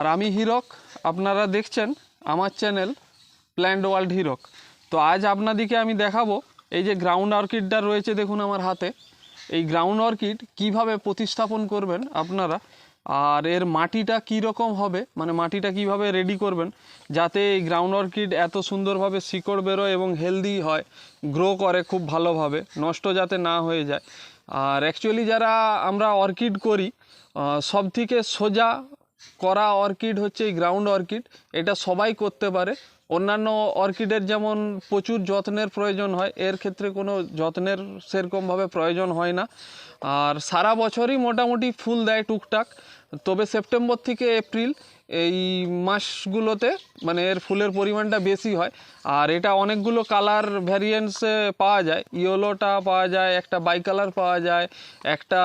আর আমি হিরক, আপনারা দেখছেন আমার চ্যানেল প্ল্যান্ড ওয়ার্ল্ড হিরক। তো আজ আপনাদেরকে আমি দেখাবো এই যে গ্রাউন্ড অর্কিডটা রয়েছে দেখুন আমার হাতে। এই গ্রাউন্ড অর্কিড কীভাবে প্রতিস্থাপন করবেন আপনারা? আর এর মাটিটা কী রকম হবে? মানে মাটিটা কীভাবে রেডি করবেন? যাতে এই গ্রাউন্ড অর্কিড এত সুন্দরভাবে শিকড় বেরোয় এবং হেলদি হয় গ্রো করে খুব ভালোভাবে, নষ্ট যাতে না হয়ে যায়। আর অ্যাকচুয়ালি যারা আমরা অর্কিড করি সব থেকে সোজা করা অর্কিড হচ্ছে এই গ্রাউন্ড অর্কিড। এটা সবাই করতে পারে। অন্যান্য অর্কিডের যেমন প্রচুর যত্নের প্রয়োজন হয়, এর ক্ষেত্রে কোনো যত্নের সেরকমভাবে প্রয়োজন হয় না। আর সারা বছরই মোটামুটি ফুল দেয় টুকটাক। তবে সেপ্টেম্বর থেকে এপ্রিল, এই মাসগুলোতে মানে এর ফুলের পরিমাণটা বেশি হয়। আর এটা অনেকগুলো কালার ভ্যারিয়েন্টসে পাওয়া যায়। ইয়েলোটা পাওয়া যায়, একটা বাই কালার পাওয়া যায়, একটা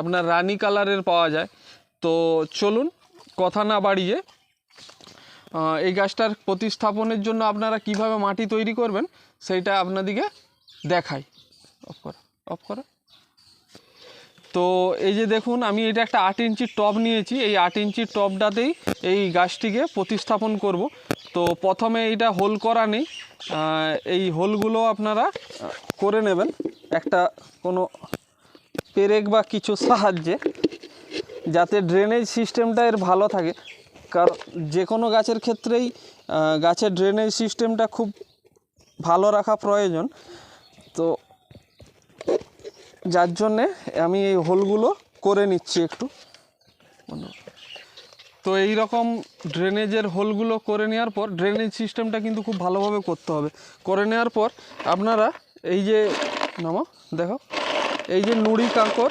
আপনার রানি কালারের পাওয়া যায়। তো চলুন কথা না বাড়িয়ে এই গাছটার প্রতিস্থাপনের জন্য আপনারা কীভাবে মাটি তৈরি করবেন, সেইটা আপনাদিকে দেখাই। অফ করো অফ করো। তো এই যে দেখুন, আমি এটা একটা আট ইঞ্চির টব নিয়েছি। এই আট ইঞ্চির টবটাতেই এই গাছটিকে প্রতিস্থাপন করব। তো প্রথমে এটা হোল করা নেই এই হোলগুলো আপনারা করে নেবেন। একটা কোনো পেরেক বা কিছু সাহায্যে। যাতে ড্রেনেজ সিস্টেমটা এর ভালো থাকে। কারণ যে কোনো গাছের ক্ষেত্রেই গাছের ড্রেনেজ সিস্টেমটা খুব ভালো রাখা প্রয়োজন। তো যার জন্যে আমি এই হোলগুলো করে নিচ্ছি একটু। তো এই রকম ড্রেনেজের হোলগুলো করে নেওয়ার পর ড্রেনেজ সিস্টেমটা কিন্তু খুব ভালোভাবে করতে হবে। করে নেওয়ার পর আপনারা এই যে, নামো, দেখো, এই যে নুড়ি কাঁকর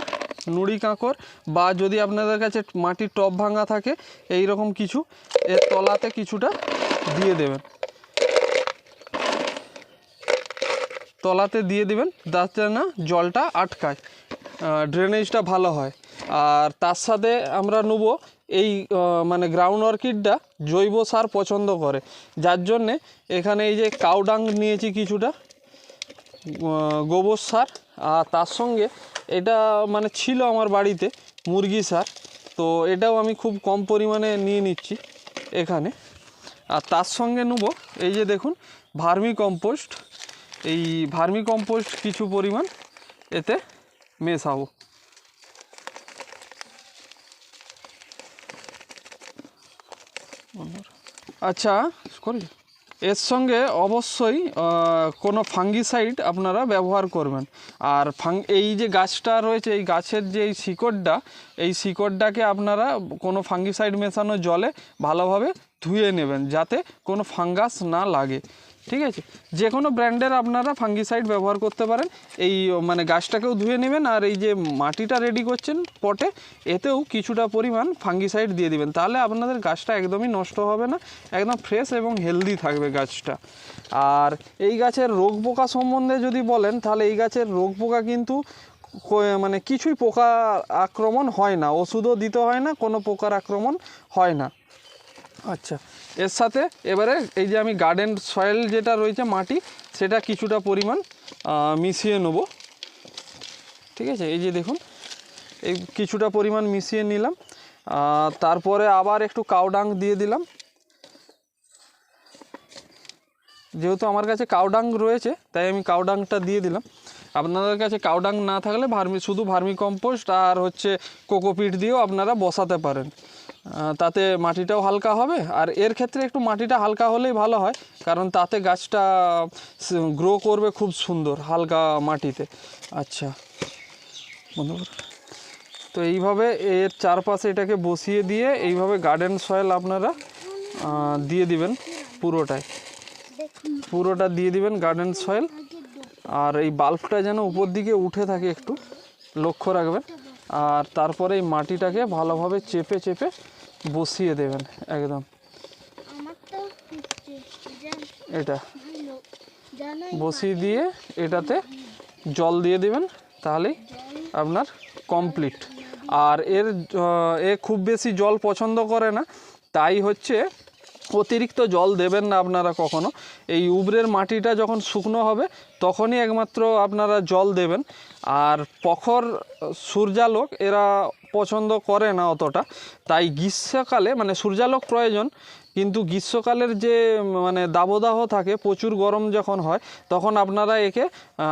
নুড়ি কাঁকর বা যদি আপনাদের কাছে মাটির টব ভাঙা থাকে এই রকম কিছু এর তলাতে কিছুটা দিয়ে দেবেন। তলাতে দিয়ে দেবেন, যাতে না জলটা আটকায় ড্রেনেজটা ভালো হয়। আর তার সাথে আমরা নেব এই মানে গ্রাউন্ড অর্কিডটা জৈব সার পছন্দ করে। যার জন্যে এখানে এই যে কাউডাং নিয়েছি কিছুটা গোবর সার আর তার সঙ্গে এটা মানে ছিল আমার বাড়িতে মুরগি সার। তো এটাও আমি খুব কম পরিমাণে নিয়ে নিচ্ছি এখানে। আর তার সঙ্গে নেব, এই যে দেখুন, ভার্মি কম্পোস্ট। এই ভার্মি কম্পোস্ট কিছু পরিমাণ এতে মেশাবো। আচ্ছা করি? এর সঙ্গে অবশ্যই কোনো ফাঙ্গিসাইড আপনারা ব্যবহার করবেন। আর ফাং এই যে গাছটা রয়েছে, এই গাছের যে এই শিকড়টা, এই শিকড়টাকে আপনারা কোনো ফাঙ্গিসাইড মেশানো জলে ভালোভাবে ধুয়ে নেবেন, যাতে কোনো ফাঙ্গাস না লাগে। ঠিক আছে? যে কোনো ব্র্যান্ডের আপনারা ফাঙ্গিসাইড ব্যবহার করতে পারেন। এই মানে গাছটাকেও ধুয়ে নেবেন আর এই যে মাটিটা রেডি করছেন পটে, এতেও কিছুটা পরিমাণ ফাঙ্গিসাইড দিয়ে দিবেন। তাহলে আপনাদের গাছটা একদমই নষ্ট হবে না, একদম ফ্রেশ এবং হেলদি থাকবে গাছটা। আর এই গাছের রোগ পোকা সম্বন্ধে যদি বলেন, তাহলে এই গাছের রোগ পোকা কিন্তু মানে কিছুই পোকা আক্রমণ হয় না। ওষুধও দিতে হয় না, কোনো পোকার আক্রমণ হয় না। আচ্ছা। এর সাথে এবারে এই যে আমি গার্ডেন সয়েল যেটা রয়েছে মাটি, সেটা কিছুটা পরিমাণ মিশিয়ে নেব। ঠিক আছে? এই যে দেখুন, এই কিছুটা পরিমাণ মিশিয়ে নিলাম। তারপরে আবার একটু কাউডাং দিয়ে দিলাম। যেহেতু আমার কাছে কাউডাং রয়েছে, তাই আমি কাউডাংটা দিয়ে দিলাম। আপনাদের কাছে কাউডাং না থাকলে ভার্মি, শুধু ভার্মি কম্পোস্ট আর হচ্ছে কোকোপিট দিয়েও আপনারা বসাতে পারেন। তাতে মাটিটাও হালকা হবে। আর এর ক্ষেত্রে একটু মাটিটা হালকা হলেই ভালো হয়, কারণ তাতে গাছটা গ্রো করবে খুব সুন্দর হালকা মাটিতে। আচ্ছা বন্ধ করো। তো এইভাবে এর চারপাশে এটাকে বসিয়ে দিয়ে এইভাবে গার্ডেন সয়েল আপনারা দিয়ে দিবেন পুরোটায় পুরোটা দিয়ে দিবেন গার্ডেন সয়েল আর এই বাল্বটা যেন উপর দিকে উঠে থাকে একটু, লক্ষ্য রাখবেন। আর তারপরে এই মাটিটাকে ভালোভাবে চেপে চেপে বসিয়ে দেবেন একদম। এটা। বসিয়ে দিয়ে এটাতে জল দিয়ে দেবেন তাহলেই আপনার কমপ্লিট। আর এর এ খুব বেশি জল পছন্দ করে না তাই হচ্ছে অতিরিক্ত জল দেবেন না আপনারা কখনো। এই উবরের মাটিটা যখন শুকনো হবে তখনই একমাত্র আপনারা জল দেবেন। আর প্রখর সূর্যালোক এরা পছন্দ করে না অতটা। তাই গ্রীষ্মকালে মানে সূর্যালোক প্রয়োজন, কিন্তু গ্রীষ্মকালের যে মানে দাবদাহ থাকে, প্রচুর গরম যখন হয়, তখন আপনারা একে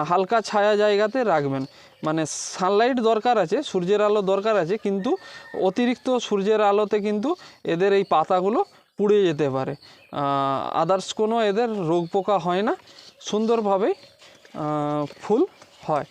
হালকা ছায়া জায়গাতে রাখবেন। মানে সানলাইট দরকার আছে, সূর্যের আলো দরকার আছে, কিন্তু অতিরিক্ত সূর্যের আলোতে কিন্তু এদের এই পাতাগুলো পুড়ে যেতে পারে। আদার্স কোনো এদের রোগ পোকা হয় না, সুন্দরভাবেই ফুল হয়।